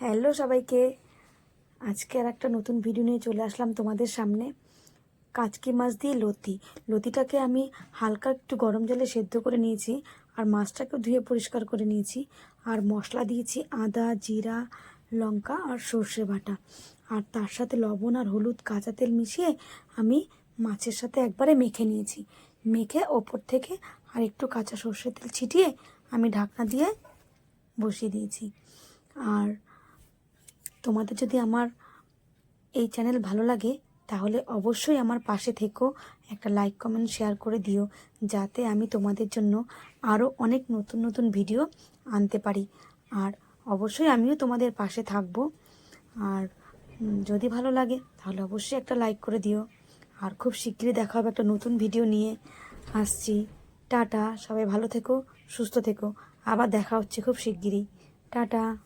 Hello সবাইকে। আজকে আর একটা নতুন ভিডিও নিয়ে চলে আসলাম তোমাদের সামনে। কাচকি মাছ দিয়ে লতি। লতিটাকে আমি হালকা একটু গরম জলে সেদ্ধ করে নিয়েছি আর মাছটাকে ধুয়ে পরিষ্কার করে নিয়েছি। আর মশলা দিয়েছি আদা, জিরা, লঙ্কা আর সর্ষে বাটা। আর তার সাথে লবণ আর হলুদ কাঁচা তেল মিশিয়ে আমি মাছের সাথে একবারে মেখে নিয়েছি। মেখে ওপর থেকে আর একটু কাঁচা সর্ষের তেল ছিটিয়ে আমি ঢাকনা দিয়ে বসিয়ে দিয়েছি। আর তোমাদের যদি আমার এই চ্যানেল ভালো লাগে, তাহলে অবশ্যই আমার পাশে থেকো। একটা লাইক কমেন্ট শেয়ার করে দিও, যাতে আমি তোমাদের জন্য আরও অনেক নতুন নতুন ভিডিও আনতে পারি। আর অবশ্যই আমিও তোমাদের পাশে থাকব। আর যদি ভালো লাগে, তাহলে অবশ্যই একটা লাইক করে দিও। আর খুব শিগগিরই দেখা হবে একটা নতুন ভিডিও নিয়ে। আসছি। টাটা। সবাই ভালো থেকো, সুস্থ থেকো। আবার দেখা হচ্ছে খুব শিগগিরই। টাটা।